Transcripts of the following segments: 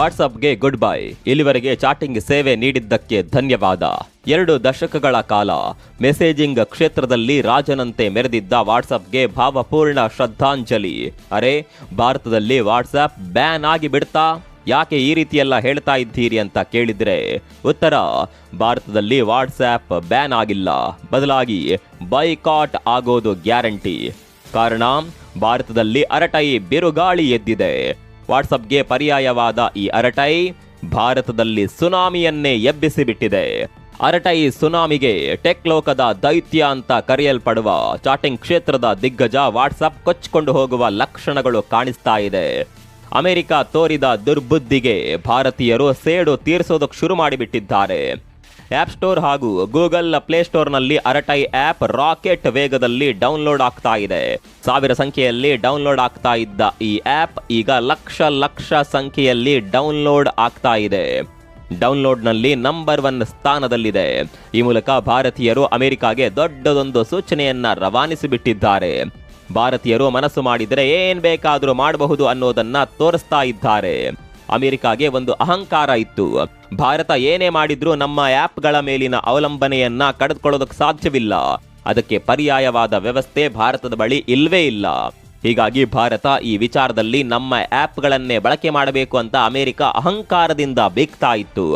ವಾಟ್ಸಪ್ಗೆ good bye. ಇಲ್ಲಿವರೆಗೆ ಚಾಟಿಂಗ್ ಸೇವೆ ನೀಡಿದ್ದಕ್ಕೆ ಧನ್ಯವಾದ. ಎರಡು ದಶಕಗಳ ಕಾಲ ಮೆಸೇಜಿಂಗ್ ಕ್ಷೇತ್ರದಲ್ಲಿ ರಾಜನಂತೆ ಮೆರೆದಿದ್ದ ವಾಟ್ಸಪ್ಗೆ ಭಾವಪೂರ್ಣ ಶ್ರದ್ಧಾಂಜಲಿ. ಅರೆ, ಭಾರತದಲ್ಲಿ ವಾಟ್ಸಪ್ ಬ್ಯಾನ್ ಆಗಿ ಬಿಡ್ತಾ? ಯಾಕೆ ಈ ರೀತಿಯೆಲ್ಲ ಹೇಳ್ತಾ ಇದ್ದೀರಿ ಅಂತ ಕೇಳಿದ್ರೆ, ಉತ್ತರ, ಭಾರತದಲ್ಲಿ ವಾಟ್ಸ್ಆ್ಯಪ್ ಬ್ಯಾನ್ ಆಗಿಲ್ಲ. ಬದಲಾಗಿ ಬೈಕಾಟ್ ಆಗೋದು ಗ್ಯಾರಂಟಿ. ಕಾರಣ, ಭಾರತದಲ್ಲಿ ಅರಟೈ ಬಿರುಗಾಳಿ ಎದ್ದಿದೆ. ವಾಟ್ಸಪ್ಗೆ ಪರ್ಯಾಯವಾದ ಈ ಅರಟೈ ಭಾರತದಲ್ಲಿ ಸುನಾಮಿಯನ್ನೇ ಎಬ್ಬಿಸಿಬಿಟ್ಟಿದೆ. ಅರಟೈ ಸುನಾಮಿಗೆ ಟೆಕ್ ಲೋಕದ ದೈತ್ಯ ಅಂತ ಕರೆಯಲ್ಪಡುವ ಚಾಟಿಂಗ್ ಕ್ಷೇತ್ರದ ದಿಗ್ಗಜ ವಾಟ್ಸಪ್ ಕೊಚ್ಚಿಕೊಂಡು ಹೋಗುವ ಲಕ್ಷಣಗಳು ಕಾಣಿಸ್ತಾ ಇದೆ. ಅಮೆರಿಕ ತೋರಿದ ದುರ್ಬುದ್ಧಿಗೆ ಭಾರತೀಯರು ಸೇಡು ತೀರಿಸೋದಕ್ಕೆ ಶುರು ಮಾಡಿಬಿಟ್ಟಿದ್ದಾರೆ. ಆಪ್ ಸ್ಟೋರ್ ಹಾಗೂ ಗೂಗಲ್ ಪ್ಲೇಸ್ಟೋರ್ನಲ್ಲಿ ಅರಟೈ ಆಪ್ ರಾಕೆಟ್ ವೇಗದಲ್ಲಿ ಡೌನ್ಲೋಡ್ ಆಗ್ತಾ ಇದೆ. ಸಾವಿರ ಸಂಖ್ಯೆಯಲ್ಲಿ ಡೌನ್ಲೋಡ್ ಆಗ್ತಾ ಇದ್ದ ಈ ಆಪ್ ಈಗ ಲಕ್ಷ ಲಕ್ಷ ಸಂಖ್ಯೆಯಲ್ಲಿ ಡೌನ್ಲೋಡ್ ಆಗ್ತಾ ಇದೆ. ಡೌನ್ಲೋಡ್ನಲ್ಲಿ ನಂಬರ್ ಒನ್ ಸ್ಥಾನದಲ್ಲಿದೆ. ಈ ಮೂಲಕ ಭಾರತೀಯರು ಅಮೆರಿಕಾಗೆ ದೊಡ್ಡದೊಂದು ಸೂಚನೆಯನ್ನ ರವಾನಿಸಿಬಿಟ್ಟಿದ್ದಾರೆ. ಭಾರತೀಯರು ಮನಸ್ಸು ಮಾಡಿದರೆ ಏನ್ ಬೇಕಾದರೂ ಮಾಡಬಹುದು ಅನ್ನೋದನ್ನ ತೋರಿಸ್ತಾ ಇದ್ದಾರೆ. ಅಮೆರಿಕಾಗೆ ಒಂದು ಅಹಂಕಾರ ಇತ್ತು. ಭಾರತ ಏನೇ ಮಾಡಿದ್ರೂ ನಮ್ಮ ಆ್ಯಪ್ಗಳ ಮೇಲಿನ ಅವಲಂಬನೆಯನ್ನ ಕಳೆದುಕೊಳ್ಳೋದಕ್ಕೆ ಸಾಧ್ಯವಿಲ್ಲ. ಅದಕ್ಕೆ ಪರ್ಯಾಯವಾದ ವ್ಯವಸ್ಥೆ ಭಾರತದ ಬಳಿ ಇಲ್ವೇ ಇಲ್ಲ. ಹೀಗಾಗಿ ಭಾರತ ಈ ವಿಚಾರದಲ್ಲಿ ನಮ್ಮ ಆ್ಯಪ್ಗಳನ್ನೇ ಬಳಕೆ ಮಾಡಬೇಕು ಅಂತ ಅಮೆರಿಕ ಅಹಂಕಾರದಿಂದ ಬೇಕ್ತಾ ಇತ್ತು.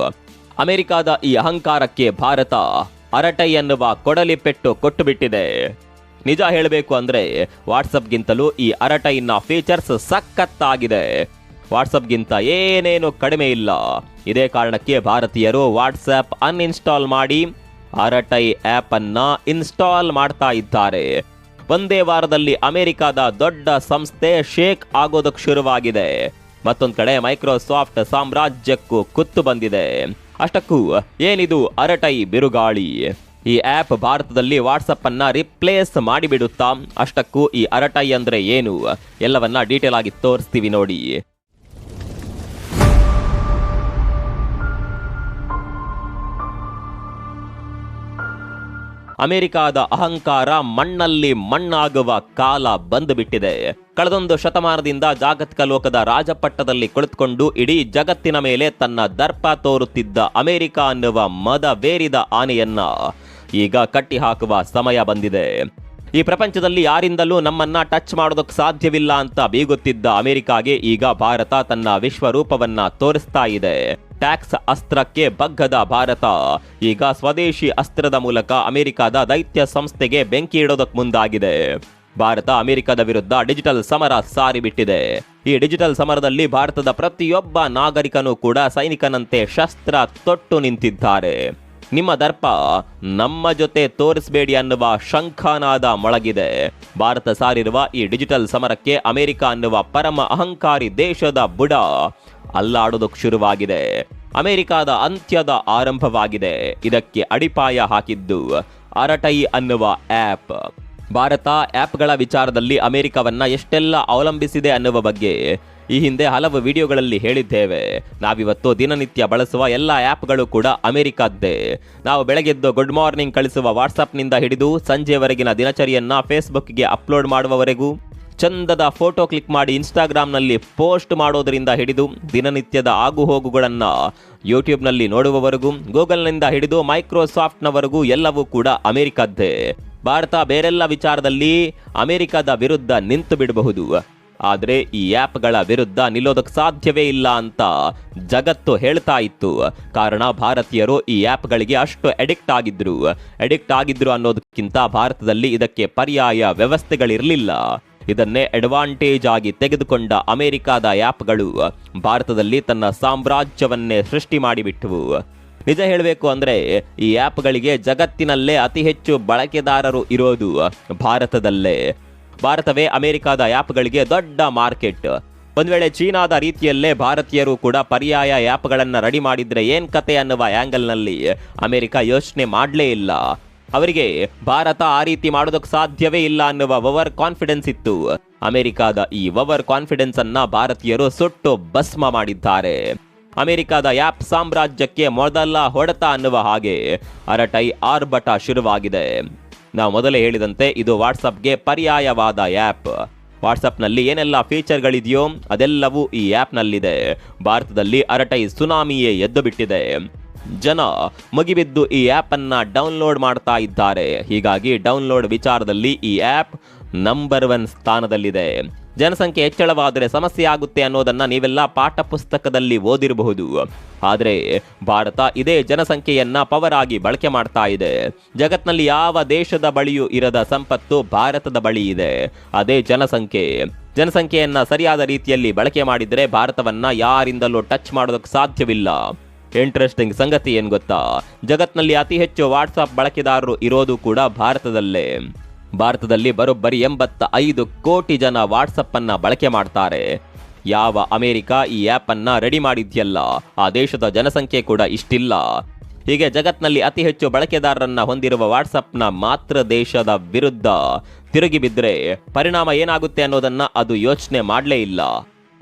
ಅಮೆರಿಕದ ಈ ಅಹಂಕಾರಕ್ಕೆ ಭಾರತ ಅರಟೈ ಎನ್ನುವ ಕೊಡಲಿ ಪೆಟ್ಟು ಕೊಟ್ಟು ಬಿಟ್ಟಿದೆ ನಿಜ ಹೇಳಬೇಕು ಅಂದ್ರೆ ವಾಟ್ಸಪ್ಗಿಂತಲೂ ಈ ಅರಟೈನ ಫೀಚರ್ಸ್ ಸಖತ್ತಾಗಿದೆ. ವಾಟ್ಸಪ್ಗಿಂತ ಏನೇನು ಕಡಿಮೆ ಇಲ್ಲ. ಇದೇ ಕಾರಣಕ್ಕೆ ಭಾರತೀಯರು ವಾಟ್ಸಪ್ ಅನ್ಇನ್ಸ್ಟಾಲ್ ಮಾಡಿ ಅರಟೈ ಆಪ್ ಅನ್ನ ಇನ್ಸ್ಟಾಲ್ ಮಾಡ್ತಾ ಇದ್ದಾರೆ. ಒಂದೇ ವಾರದಲ್ಲಿ ಅಮೆರಿಕದ ದೊಡ್ಡ ಸಂಸ್ಥೆ ಶೇಕ್ ಆಗೋದಕ್ಕೆ ಶುರುವಾಗಿದೆ. ಮತ್ತೊಂದು ಕಡೆ ಮೈಕ್ರೋಸಾಫ್ಟ್ ಸಾಮ್ರಾಜ್ಯಕ್ಕೂ ಕುತ್ತು ಬಂದಿದೆ. ಅಷ್ಟಕ್ಕೂ ಏನಿದು ಅರಟೈ ಬಿರುಗಾಳಿ? ಈ ಆಪ್ ಭಾರತದಲ್ಲಿ ವಾಟ್ಸಪ್ ಅನ್ನ ರಿಪ್ಲೇಸ್ ಮಾಡಿಬಿಡುತ್ತಾ? ಅಷ್ಟಕ್ಕೂ ಈ ಅರಟೈ ಅಂದ್ರೆ ಏನು? ಎಲ್ಲವನ್ನ ಡೀಟೇಲ್ ಆಗಿ ತೋರಿಸ್ತೀವಿ ನೋಡಿ. ಅಮೆರಿಕಾದ ಅಹಂಕಾರ ಮಣ್ಣಲ್ಲಿ ಮಣ್ಣಾಗುವ ಕಾಲ ಬಂದುಬಿಟ್ಟಿದೆ. ಕಳೆದೊಂದು ಶತಮಾನದಿಂದ ಜಾಗತಿಕ ಲೋಕದ ರಾಜಪಟ್ಟದಲ್ಲಿ ಕುಳಿತುಕೊಂಡು ಇಡೀ ಜಗತ್ತಿನ ಮೇಲೆ ತನ್ನ ದರ್ಪ ತೋರುತ್ತಿದ್ದ ಅಮೆರಿಕ ಅನ್ನುವ ಮದವೇರಿದ ಆನೆಯನ್ನ ಈಗ ಕಟ್ಟಿಹಾಕುವ ಸಮಯ ಬಂದಿದೆ. ಈ ಪ್ರಪಂಚದಲ್ಲಿ ಯಾರಿಂದಲೂ ನಮ್ಮನ್ನ ಟಚ್ ಮಾಡೋದಕ್ಕೆ ಸಾಧ್ಯವಿಲ್ಲ ಅಂತ ಬೀಗುತ್ತಿದ್ದ ಅಮೆರಿಕಾಗೆ ಈಗ ಭಾರತ ತನ್ನ ವಿಶ್ವರೂಪವನ್ನ ತೋರಿಸ್ತಾ ಇದೆ. ಟ್ಯಾಕ್ಸ್ ಅಸ್ತ್ರಕ್ಕೆ ಬಗ್ಗದ ಭಾರತ. ಈಗ ಸ್ವದೇಶಿ ಅಸ್ತ್ರದ ಮೂಲಕ ಅಮೆರಿಕದ ದೈತ್ಯ ಸಂಸ್ಥೆಗೆ ಬೆಂಕಿ ಇಡೋದಕ್ಕೆ ಮುಂದಾಗಿದೆ. ಭಾರತ ಅಮೆರಿಕದ ವಿರುದ್ಧ ಡಿಜಿಟಲ್ ಸಮರ ಸಾರಿಬಿಟ್ಟಿದೆ. ಈ ಡಿಜಿಟಲ್ ಸಮರದಲ್ಲಿ ಭಾರತದ ಪ್ರತಿಯೊಬ್ಬ ನಾಗರಿಕನೂ ಕೂಡ ಸೈನಿಕನಂತೆ ಶಸ್ತ್ರ ತೊಟ್ಟು ನಿಂತಿದ್ದಾರೆ. ನಿಮ್ಮ ದರ್ಪ ನಮ್ಮ ಜೊತೆ ತೋರಿಸಬೇಡಿ ಅನ್ನುವ ಶಂಖಾನಾದ ಮೊಳಗಿದೆ. ಭಾರತ ಸಾರಿರುವ ಈ ಡಿಜಿಟಲ್ ಸಮರಕ್ಕೆ ಅಮೆರಿಕ ಅನ್ನುವ ಪರಮ ಅಹಂಕಾರಿ ದೇಶದ ಬುಡ ಅಲ್ಲಾಡೋದಕ್ಕೆ ಶುರುವಾಗಿದೆ. ಅಮೆರಿಕದ ಅಂತ್ಯದ ಆರಂಭವಾಗಿದೆ. ಇದಕ್ಕೆ ಅಡಿಪಾಯ ಹಾಕಿದ್ದು ಅರಟೈ ಅನ್ನುವ ಆಪ್. ಭಾರತ ಆ್ಯಪ್ಗಳ ವಿಚಾರದಲ್ಲಿ ಅಮೆರಿಕವನ್ನು ಎಷ್ಟೆಲ್ಲ ಅವಲಂಬಿಸಿದೆ ಅನ್ನುವ ಬಗ್ಗೆ ಈ ಹಿಂದೆ ಹಲವು ವಿಡಿಯೋಗಳಲ್ಲಿ ಹೇಳಿದ್ದೇವೆ. ನಾವಿವತ್ತು ದಿನನಿತ್ಯ ಬಳಸುವ ಎಲ್ಲ ಆ್ಯಪ್ಗಳು ಕೂಡ ಅಮೆರಿಕದ್ದೇ. ನಾವು ಬೆಳಗ್ಗೆದ್ದು ಗುಡ್ ಮಾರ್ನಿಂಗ್ ಕಳಿಸುವ ವಾಟ್ಸಪ್ನಿಂದ ಹಿಡಿದು ಸಂಜೆವರೆಗಿನ ದಿನಚರಿಯನ್ನು ಫೇಸ್ಬುಕ್ಗೆ ಅಪ್ಲೋಡ್ ಮಾಡುವವರೆಗೂ ಚಂದದ ಫೋಟೋ ಕ್ಲಿಕ್ ಮಾಡಿ ಇನ್ಸ್ಟಾಗ್ರಾಮ್ನಲ್ಲಿ ಪೋಸ್ಟ್ ಮಾಡೋದರಿಂದ ಹಿಡಿದು ದಿನನಿತ್ಯದ ಆಗುಹೋಗುಗಳನ್ನು ಯೂಟ್ಯೂಬ್ನಲ್ಲಿ ನೋಡುವವರೆಗೂ ಗೂಗಲ್ನಿಂದ ಹಿಡಿದು ಮೈಕ್ರೋಸಾಫ್ಟ್ನವರೆಗೂ ಎಲ್ಲವೂ ಕೂಡ ಅಮೆರಿಕದ್ದೇ. ಭಾರತ ಬೇರೆಲ್ಲ ವಿಚಾರದಲ್ಲಿ ಅಮೆರಿಕದ ವಿರುದ್ಧ ನಿಂತು ಬಿಡಬಹುದು. ಆದರೆ ಈ ಆ್ಯಪ್ಗಳ ವಿರುದ್ಧ ನಿಲ್ಲೋದಕ್ಕೆ ಸಾಧ್ಯವೇ ಇಲ್ಲ ಅಂತ ಜಗತ್ತು ಹೇಳ್ತಾ ಇತ್ತು. ಕಾರಣ ಭಾರತೀಯರು ಈ ಆ್ಯಪ್ಗಳಿಗೆ ಅಷ್ಟು ಅಡಿಕ್ಟ್ ಆಗಿದ್ರು. ಅಡಿಕ್ಟ್ ಆಗಿದ್ರು ಅನ್ನೋದಕ್ಕಿಂತ ಭಾರತದಲ್ಲಿ ಇದಕ್ಕೆ ಪರ್ಯಾಯ ವ್ಯವಸ್ಥೆಗಳಿರಲಿಲ್ಲ. ಇದನ್ನೇ ಅಡ್ವಾಂಟೇಜ್ ಆಗಿ ತೆಗೆದುಕೊಂಡ ಅಮೆರಿಕಾದ ಆ್ಯಪ್ಗಳು ಭಾರತದಲ್ಲಿ ತನ್ನ ಸಾಮ್ರಾಜ್ಯವನ್ನೇ ಸೃಷ್ಟಿ ಮಾಡಿಬಿಟ್ಟವು ನಿಜ ಹೇಳಬೇಕು ಅಂದರೆ, ಈ ಆ್ಯಪ್ಗಳಿಗೆ ಜಗತ್ತಿನಲ್ಲೇ ಅತಿ ಹೆಚ್ಚು ಬಳಕೆದಾರರು ಇರೋದು ಭಾರತದಲ್ಲೇ. ಭಾರತವೇ ಅಮೆರಿಕದ ಆ್ಯಪ್ಗಳಿಗೆ ದೊಡ್ಡ ಮಾರ್ಕೆಟ್. ಒಂದು ವೇಳೆ ಚೀನಾದ ರೀತಿಯಲ್ಲೇ ಭಾರತೀಯರು ಕೂಡ ಪರ್ಯಾಯ ಆ್ಯಪ್ಗಳನ್ನು ರೆಡಿ ಮಾಡಿದರೆ ಏನು ಕತೆ ಅನ್ನುವ ಆ್ಯಂಗಲ್ನಲ್ಲಿ ಅಮೆರಿಕ ಯೋಚನೆ ಮಾಡಲೇ ಇಲ್ಲ. ಅವರಿಗೆ ಭಾರತ ಆ ರೀತಿ ಮಾಡೋದಕ್ಕೆ ಸಾಧ್ಯವೇ ಇಲ್ಲ ಅನ್ನುವ ಓವರ್ ಕಾನ್ಫಿಡೆನ್ಸ್ ಇತ್ತು. ಅಮೆರಿಕದ ಈ ಓವರ್ ಕಾನ್ಫಿಡೆನ್ಸ್ ಅನ್ನ ಭಾರತೀಯರು ಸುಟ್ಟು ಭಸ್ಮ ಮಾಡಿದ್ದಾರೆ. ಅಮೆರಿಕದ ಆ್ಯಪ್ ಸಾಮ್ರಾಜ್ಯಕ್ಕೆ ಮೊದಲ ಹೊಡೆತ ಅನ್ನುವ ಹಾಗೆ ಅರಟೈ ಆರ್ಭಟ ಶುರುವಾಗಿದೆ. ನಾವು ಮೊದಲೇ ಹೇಳಿದಂತೆ ಇದು ವಾಟ್ಸಪ್ಗೆ ಪರ್ಯಾಯವಾದ ಆ್ಯಪ್. ವಾಟ್ಸಪ್ನಲ್ಲಿ ಏನೆಲ್ಲ ಫೀಚರ್ಗಳಿದೆಯೋ ಅದೆಲ್ಲವೂ ಈ ಆ್ಯಪ್ನಲ್ಲಿದೆ. ಭಾರತದಲ್ಲಿ ಅರಟೈ ಸುನಾಮಿಯೇ ಎದ್ದು ಬಿಟ್ಟಿದೆ ಜನ ಮುಗಿಬಿದ್ದು ಈ ಆ್ಯಪನ್ನು ಡೌನ್ಲೋಡ್ ಮಾಡ್ತಾ ಇದ್ದಾರೆ. ಹೀಗಾಗಿ ಡೌನ್ಲೋಡ್ ವಿಚಾರದಲ್ಲಿ ಈ ಆ್ಯಪ್ ನಂಬರ್ ಒನ್ ಸ್ಥಾನದಲ್ಲಿದೆ. ಜನಸಂಖ್ಯೆ ಹೆಚ್ಚಳವಾದರೆ ಸಮಸ್ಯೆ ಆಗುತ್ತೆ ಅನ್ನೋದನ್ನು ನೀವೆಲ್ಲ ಪಾಠ ಪುಸ್ತಕದಲ್ಲಿ ಓದಿರಬಹುದು. ಆದರೆ ಭಾರತ ಇದೇ ಜನಸಂಖ್ಯೆಯನ್ನ ಪವರ್ ಆಗಿ ಬಳಕೆ ಮಾಡ್ತಾ ಇದೆ. ಜಗತ್ನಲ್ಲಿ ಯಾವ ದೇಶದ ಬಳಿಯೂ ಇರದ ಸಂಪತ್ತು ಭಾರತದ ಬಳಿ ಇದೆ. ಅದೇ ಜನಸಂಖ್ಯೆ. ಜನಸಂಖ್ಯೆಯನ್ನ ಸರಿಯಾದ ರೀತಿಯಲ್ಲಿ ಬಳಕೆ ಮಾಡಿದರೆ ಭಾರತವನ್ನ ಯಾರಿಂದಲೂ ಟಚ್ ಮಾಡೋದಕ್ಕೆ ಸಾಧ್ಯವಿಲ್ಲ. ಇಂಟ್ರೆಸ್ಟಿಂಗ್ ಸಂಗತಿ ಏನು ಗೊತ್ತಾ? ಜಗತ್ನಲ್ಲಿ ಅತಿ ಹೆಚ್ಚು ವಾಟ್ಸಾಪ್ ಬಳಕೆದಾರರು ಇರೋದು ಕೂಡ ಭಾರತದಲ್ಲೇ. ಭಾರತದಲ್ಲಿ ಬರೋಬ್ಬರಿ ಎಂಬತ್ತ ಐದು ಕೋಟಿ ಜನ ವಾಟ್ಸಪ್ ಅನ್ನ ಬಳಕೆ ಮಾಡ್ತಾರೆ. ಯಾವ ಅಮೆರಿಕ ಈ ಆ್ಯಪ್ ಅನ್ನ ರೆಡಿ ಮಾಡಿದ್ಯಲ್ಲ? ಆ ದೇಶದ ಜನಸಂಖ್ಯೆ ಕೂಡ ಇಷ್ಟಿಲ್ಲ. ಹೀಗೆ ಜಗತ್ನಲ್ಲಿ ಅತಿ ಹೆಚ್ಚು ಬಳಕೆದಾರರನ್ನ ಹೊಂದಿರುವ ವಾಟ್ಸಪ್ನ ಮಾತ್ರ ದೇಶದ ವಿರುದ್ಧ ತಿರುಗಿ ಬಿದ್ದರೆ ಪರಿಣಾಮ ಏನಾಗುತ್ತೆ ಅನ್ನೋದನ್ನ ಅದು ಯೋಚನೆ ಮಾಡಲೇ ಇಲ್ಲ.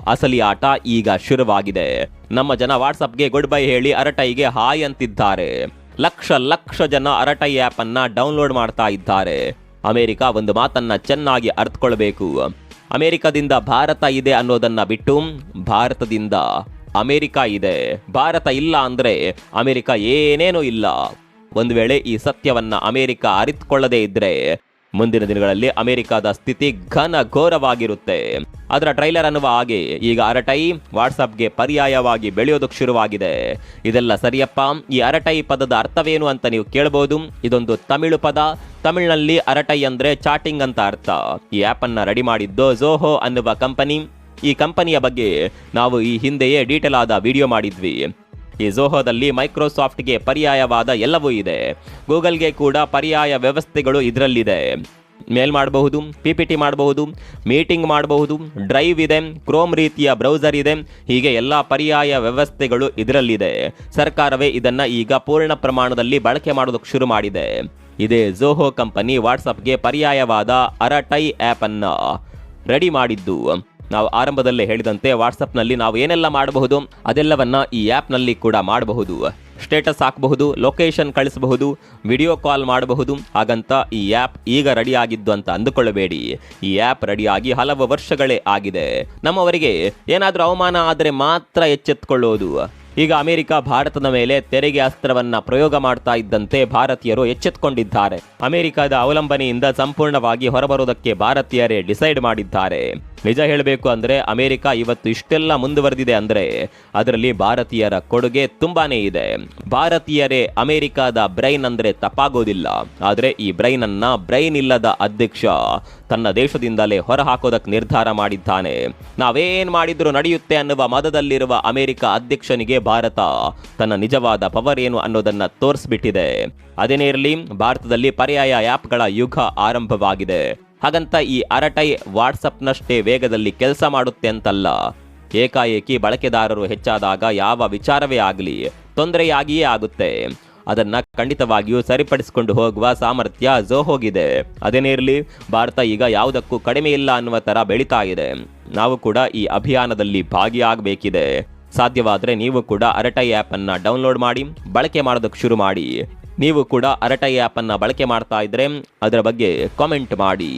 ಅಸಲಿ ಆಟ ಈಗ ಶುರುವಾಗಿದೆ. ನಮ್ಮ ಜನ ವಾಟ್ಸಪ್ಗೆ ಗುಡ್ ಬೈ ಹೇಳಿ ಅರಟೈಗೆ ಹಾಯ್ ಅಂತಿದ್ದಾರೆ. ಲಕ್ಷ ಲಕ್ಷ ಜನ ಅರಟೈ ಆ್ಯಪ್ ಅನ್ನ ಡೌನ್ಲೋಡ್ ಮಾಡ್ತಾ ಇದ್ದಾರೆ. ಅಮೆರಿಕ ಒಂದು ಮಾತನ್ನ ಚೆನ್ನಾಗಿ ಅರ್ಥಕೊಳ್ಬೇಕು ಅಮೆರಿಕದಿಂದ ಭಾರತ ಇದೆ ಅನ್ನೋದನ್ನ ಬಿಟ್ಟು ಭಾರತದಿಂದ ಅಮೆರಿಕ ಇದೆ. ಭಾರತ ಇಲ್ಲ ಅಂದ್ರೆ ಅಮೆರಿಕ ಏನೇನೂ ಇಲ್ಲ. ಒಂದು ವೇಳೆ ಈ ಸತ್ಯವನ್ನ ಅಮೆರಿಕ ಅರಿತುಕೊಳ್ಳದೇ ಇದ್ರೆ ಮುಂದಿನ ದಿನಗಳಲ್ಲಿ ಅಮೆರಿಕದ ಸ್ಥಿತಿ ಘನ ಘೋರವಾಗಿರುತ್ತೆ. ಅದರ ಟ್ರೈಲರ್ ಅನ್ನುವ ಹಾಗೆ ಈಗ ಅರಟೈ ವಾಟ್ಸಪ್ಗೆ ಪರ್ಯಾಯವಾಗಿ ಬೆಳೆಯೋದಕ್ಕೆ ಶುರುವಾಗಿದೆ. ಇದೆಲ್ಲ ಸರಿಯಪ್ಪ? ಈ ಅರಟೈ ಪದದ ಅರ್ಥವೇನು ಅಂತ ನೀವು ಕೇಳಬಹುದು ಇದೊಂದು ತಮಿಳು ಪದ. ತಮಿಳಿನಲ್ಲಿ ಅರಟೈ ಅಂದ್ರೆ ಚಾಟಿಂಗ್ ಅಂತ ಅರ್ಥ. ಈ ಆಪ್ ಅನ್ನ ರೆಡಿ ಮಾಡಿದ್ದು ಝೋಹೋ ಅನ್ನುವ ಕಂಪನಿ. ಈ ಕಂಪನಿಯ ಬಗ್ಗೆ ನಾವು ಈ ಹಿಂದೆಯೇ ಡೀಟೇಲ್ ಆದ ವಿಡಿಯೋ ಮಾಡಿದ್ವಿ. ಈ ಝೋಹೋದಲ್ಲಿ ಮೈಕ್ರೋಸಾಫ್ಟ್ಗೆ ಪರ್ಯಾಯವಾದ ಎಲ್ಲವೂ ಇದೆ. ಗೂಗಲ್ಗೆ ಕೂಡ ಪರ್ಯಾಯ ವ್ಯವಸ್ಥೆಗಳು ಇದರಲ್ಲಿದೆ. ಮೇಲ್ ಮಾಡಬಹುದು ಪಿ ಪಿ ಟಿ ಮಾಡಬಹುದು, ಮೀಟಿಂಗ್ ಮಾಡಬಹುದು, ಡ್ರೈವ್ ಇದೆ, ಕ್ರೋಮ್ ರೀತಿಯ ಬ್ರೌಸರ್ ಇದೆ, ಹೀಗೆ ಎಲ್ಲ ಪರ್ಯಾಯ ವ್ಯವಸ್ಥೆಗಳು ಇದರಲ್ಲಿದೆ. ಸರ್ಕಾರವೇ ಇದನ್ನು ಈಗ ಪೂರ್ಣ ಪ್ರಮಾಣದಲ್ಲಿ ಬಳಕೆ ಮಾಡೋದಕ್ಕೆ ಶುರು ಮಾಡಿದೆ. ಇದೇ ಝೋಹೋ ಕಂಪನಿ ವಾಟ್ಸಪ್ಗೆ ಪರ್ಯಾಯವಾದ ಅರಟೈ ಆ್ಯಪನ್ನು ರೆಡಿ ಮಾಡಿದ್ದು. ನಾವು ಆರಂಭದಲ್ಲೇ ಹೇಳಿದಂತೆ ವಾಟ್ಸಪ್ನಲ್ಲಿ ನಾವು ಏನೆಲ್ಲ ಮಾಡಬಹುದು, ಅದೆಲ್ಲವನ್ನ ಈ ಆ್ಯಪ್ನಲ್ಲಿ ಕೂಡ ಮಾಡಬಹುದು. ಸ್ಟೇಟಸ್ ಹಾಕಬಹುದು, ಲೊಕೇಶನ್ ಕಳಿಸಬಹುದು, ವಿಡಿಯೋ ಕಾಲ್ ಮಾಡಬಹುದು. ಹಾಗಂತ ಈ ಆ್ಯಪ್ ಈಗ ರೆಡಿ ಆಗಿದ್ದು ಅಂತ ಅಂದುಕೊಳ್ಳಬೇಡಿ. ಈ ಆ್ಯಪ್ ರೆಡಿಯಾಗಿ ಹಲವು ವರ್ಷಗಳೇ ಆಗಿದೆ. ನಮ್ಮವರಿಗೆ ಏನಾದರೂ ಅವಮಾನ ಆದರೆ ಮಾತ್ರ ಎಚ್ಚೆತ್ತುಕೊಳ್ಳೋದು ಈಗ ಅಮೆರಿಕ ಭಾರತದ ಮೇಲೆ ತೆರಿಗೆ ಅಸ್ತ್ರವನ್ನ ಪ್ರಯೋಗ ಮಾಡ್ತಾ ಇದ್ದಂತೆ ಭಾರತೀಯರು ಎಚ್ಚೆತ್ತುಕೊಂಡಿದ್ದಾರೆ ಅಮೆರಿಕದ ಅವಲಂಬನೆಯಿಂದ ಸಂಪೂರ್ಣವಾಗಿ ಹೊರಬರುವುದಕ್ಕೆ ಭಾರತೀಯರೇ ಡಿಸೈಡ್ ಮಾಡಿದ್ದಾರೆ. ನಿಜ ಹೇಳಬೇಕು ಅಂದ್ರೆ ಅಮೆರಿಕ ಇವತ್ತು ಇಷ್ಟೆಲ್ಲ ಮುಂದುವರೆದಿದೆ ಅಂದ್ರೆ ಅದರಲ್ಲಿ ಭಾರತೀಯರ ಕೊಡುಗೆ ತುಂಬಾನೇ ಇದೆ. ಭಾರತೀಯರೇ ಅಮೆರಿಕದ ಬ್ರೈನ್ ಅಂದ್ರೆ ತಪ್ಪಾಗೋದಿಲ್ಲ. ಆದರೆ ಈ ಬ್ರೈನ್ ಅನ್ನ ಬ್ರೈನ್ ಇಲ್ಲದ ಅಧ್ಯಕ್ಷ ತನ್ನ ದೇಶದಿಂದಲೇ ಹೊರಹಾಕೋದಕ್ಕೆ ನಿರ್ಧಾರ ಮಾಡಿದ್ದಾನೆ. ನಾವೇನ್ ಮಾಡಿದ್ರು ನಡೆಯುತ್ತೆ ಅನ್ನುವ ಮದದಲ್ಲಿರುವ ಅಮೆರಿಕ ಅಧ್ಯಕ್ಷನಿಗೆ ಭಾರತ ತನ್ನ ನಿಜವಾದ ಪವರ್ ಏನು ಅನ್ನೋದನ್ನ ತೋರಿಸ್ಬಿಟ್ಟಿದೆ. ಅದೇನೇ ಇರಲಿ, ಭಾರತದಲ್ಲಿ ಪರ್ಯಾಯ ಆ್ಯಪ್ಗಳ ಯುಗ ಆರಂಭವಾಗಿದೆ. ಹಾಗಂತ ಈ ಅರಟೈ ವಾಟ್ಸಪ್ನಷ್ಟೇ ವೇಗದಲ್ಲಿ ಕೆಲಸ ಮಾಡುತ್ತೆ ಅಂತಲ್ಲ. ಏಕಾಏಕಿ ಬಳಕೆದಾರರು ಹೆಚ್ಚಾದಾಗ ಯಾವ ವಿಚಾರವೇ ಆಗಲಿ, ತೊಂದರೆಯಾಗಿಯೇ ಆಗುತ್ತೆ. ಅದನ್ನ ಖಂಡಿತವಾಗಿಯೂ ಸರಿಪಡಿಸಿಕೊಂಡು ಹೋಗುವ ಸಾಮರ್ಥ್ಯ ಝೋಹೋಗಿದೆ ಅದೇನೇ ಇರಲಿ, ಭಾರತ ಈಗ ಯಾವುದಕ್ಕೂ ಕಡಿಮೆ ಇಲ್ಲ ಅನ್ನುವ ತರ ಬೆಳೀತಾ ಇದೆ. ನಾವು ಕೂಡ ಈ ಅಭಿಯಾನದಲ್ಲಿ ಭಾಗಿಯಾಗಬೇಕಿದೆ. ಸಾಧ್ಯವಾದರೆ ನೀವು ಕೂಡ ಅರಟೈ ಆ್ಯಪನ್ನು ಡೌನ್ಲೋಡ್ ಮಾಡಿ, ಬಳಕೆ ಮಾಡೋದಕ್ಕೆ ಶುರು ಮಾಡಿ. ನೀವು ಕೂಡ ಅರಟೈ ಆ್ಯಪನ್ನು ಬಳಕೆ ಮಾಡ್ತಾ ಇದ್ರೆ ಅದರ ಬಗ್ಗೆ ಕಾಮೆಂಟ್ ಮಾಡಿ.